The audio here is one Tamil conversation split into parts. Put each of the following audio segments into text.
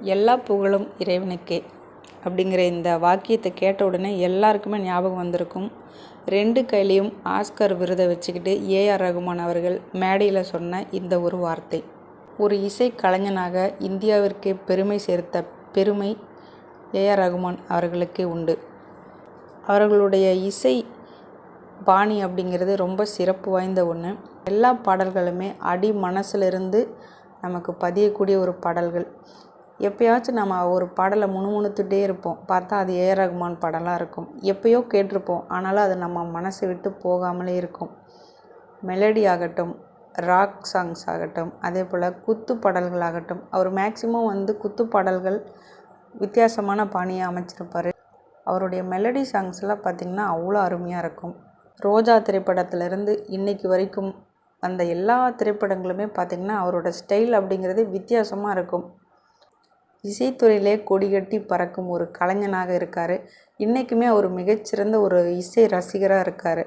எல்லா புகழும் இறைவனுக்கே அப்படிங்கிற இந்த வாக்கியத்தை கேட்ட உடனே எல்லாருக்குமே ஞாபகம் வந்திருக்கும். ரெண்டு கையிலையும் ஆஸ்கர் விருதை வச்சுக்கிட்டு ஏஆர் ரகுமான் அவர்கள் மேடையில் சொன்ன இந்த ஒரு வார்த்தை. ஒரு இசை கலைஞனாக இந்தியாவிற்கே பெருமை சேர்த்த பெருமை ஏஆர் ரகுமான் அவர்களுக்கே உண்டு. அவர்களுடைய இசை பாணி அப்படிங்கிறது ரொம்ப சிறப்பு வாய்ந்த ஒன்று எல்லா பாடல்களுமே அடி மனசிலிருந்து நமக்கு பதியக்கூடிய ஒரு பாடல்கள். எப்போயாச்சும் நம்ம ஒரு பாடலை முணுமுணுத்துட்டே இருப்போம். பார்த்தா அது ஏஆர் ரகுமான் பாடலாக இருக்கும். எப்பயோ கேட்டிருப்போம். ஆனாலும் அது நம்ம மனசை விட்டு போகாமலே இருக்கும். மெலடி ஆகட்டும் ராக் சாங்ஸ் ஆகட்டும் அதே போல் குத்து பாடல்கள் ஆகட்டும். அவர் மேக்சிமம் வந்து குத்து பாடல்கள் வித்தியாசமான பாணியை அமைச்சிருப்பார். அவருடைய மெலடி சாங்ஸ்லாம் பார்த்திங்கன்னா அவ்வளோ அருமையாக இருக்கும். ரோஜா திரைப்படத்திலேருந்து இன்றைக்கு வரைக்கும் அந்த எல்லா திரைப்படங்களுமே பார்த்திங்கன்னா அவரோட ஸ்டைல் அப்படிங்கிறது வித்தியாசமாக இருக்கும். இசைத்துறையிலே கொடிகட்டி பறக்கும் ஒரு கலைஞனாக இருக்கார். இன்றைக்குமே அவர் மிகச்சிறந்த ஒரு இசை ரசிகராக இருக்கார்.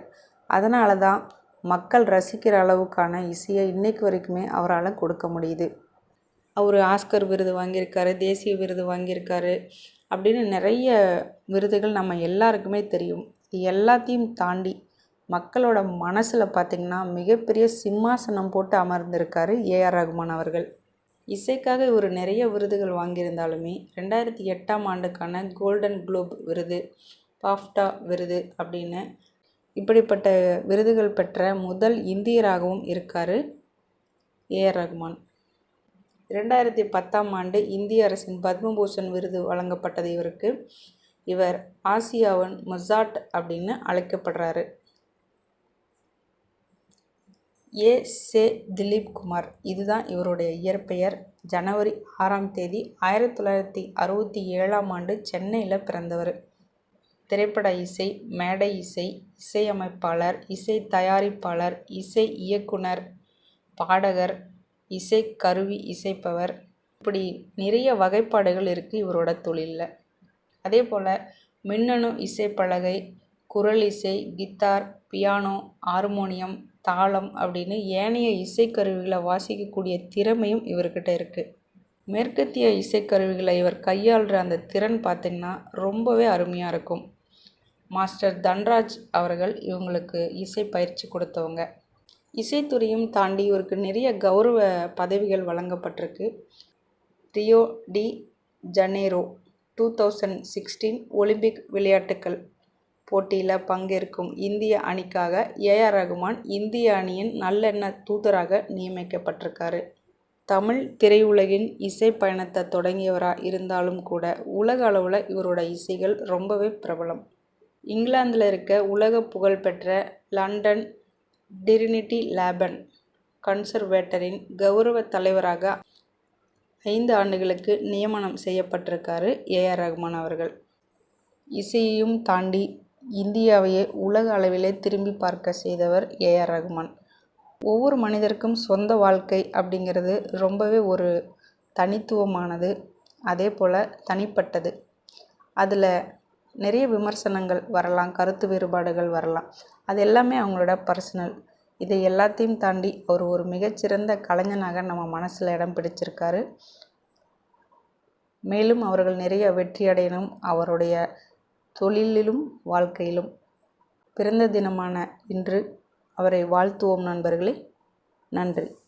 அதனால தான் மக்கள் ரசிக்கிற அளவுக்கான இசையை இன்றைக்கு வரைக்குமே அவரால் கொடுக்க முடியுது. அவர் ஆஸ்கர் விருது வாங்கியிருக்காரு தேசிய விருது வாங்கியிருக்காரு அப்படின்னு நிறைய விருதுகள் நம்ம எல்லாருக்குமே தெரியும். இது எல்லாத்தையும் தாண்டி மக்களோட மனசில் பார்த்திங்கன்னா மிகப்பெரிய சிம்மாசனம் போட்டு அமர்ந்திருக்காரு ஏஆர் ரகுமான் அவர்கள். இசைக்காக இவர் நிறைய விருதுகள் வாங்கியிருந்தாலுமே ரெண்டாயிரத்தி எட்டாம் ஆண்டுக்கான கோல்டன் குளோப் விருது பாஃப்டா விருது அப்படின்னு இப்படிப்பட்ட விருதுகள் பெற்ற முதல் இந்தியராகவும் இருக்கார் ஏஆர் ரகுமான். ரெண்டாயிரத்தி பத்தாம் ஆண்டு இந்திய அரசின் பத்மபூஷன் விருது வழங்கப்பட்டது இவருக்கு. இவர் ஆசியாவின் மொசாட் அப்படின்னு அழைக்கப்படுறாரு. ஏ. சே. திலீப் குமார் இதுதான் இவருடைய இயற்பெயர். ஜனவரி ஆறாம் தேதி ஆயிரத்தி தொள்ளாயிரத்தி அறுபத்தி ஏழாம் ஆண்டு சென்னையில் பிறந்தவர். திரைப்பட இசை மேடை இசை இசையமைப்பாளர் இசை தயாரிப்பாளர் இசை இயக்குனர் பாடகர் இசை கருவி இசைப்பவர். இப்படி நிறைய வகைப்பாடுகள் இருக்குது இவரோட தொழிலில். அதே போல் மின்னணு இசைப்பலகை குரல் இசை கித்தார் பியானோ ஹார்மோனியம் தாளம் அப்படின்னு ஏனைய இசைக்கருவிகளை வாசிக்கக்கூடிய திறமையும் இவர்கிட்ட இருக்குது மேற்கத்திய இசைக்கருவிகளை இவர் கையாளுற அந்த திறன் பார்த்திங்கன்னா ரொம்பவே அருமையாக இருக்கும். மாஸ்டர் தன்ராஜ் அவர்கள் இவங்களுக்கு இசை பயிற்சி கொடுத்தவங்க. இசைத்துறையும் தாண்டி இவருக்கு நிறைய கௌரவ பதவிகள் வழங்கப்பட்டிருக்கு. Rio de Janeiro two thousand sixteen Olympic விளையாட்டுக்கள். போட்டியில் பங்கேற்கும் இந்திய அணிக்காக ஏஆர் ரகுமான் இந்திய அணியின் நல்லெண்ண தூதராக நியமிக்கப்பட்டிருக்காரு. தமிழ் திரையுலகின் இசை பயணத்தை தொடங்கியவராக இருந்தாலும் கூட உலக அளவில் இவரோட இசைகள் ரொம்பவே பிரபலம். இங்கிலாந்தில் இருக்க உலக புகழ்பெற்ற லண்டன் டிரினிட்டி லேபன் கன்சர்வேட்டரின் கௌரவ தலைவராக ஐந்து ஆண்டுகளுக்கு நியமனம் செய்யப்பட்டிருக்காரு ஏஆர் ரகுமான் அவர்கள். இசையையும் தாண்டி இந்தியாவையே உலக அளவிலே திரும்பி பார்க்க செய்தவர் ஏஆர் ரகுமான். ஒவ்வொரு மனிதருக்கும் சொந்த வாழ்க்கை அப்படிங்கிறது ரொம்பவே ஒரு தனித்துவமானது அதே போல் தனிப்பட்டது. அதில் நிறைய விமர்சனங்கள் வரலாம் கருத்து வேறுபாடுகள் வரலாம். அது எல்லாமே அவங்களோட பர்சனல் இதை எல்லாத்தையும் தாண்டி அவர் ஒரு மிகச்சிறந்த கலைஞனாக நம்ம மனசில் இடம் பிடிச்சிருக்காரு. மேலும் அவர்கள் நிறைய வெற்றி அடையணும் அவருடைய தொழிலிலும் வாழ்க்கையிலும் பிறந்த தினமான இன்று அவரை வாழ்த்துவோம் நண்பர்களே. நன்றி.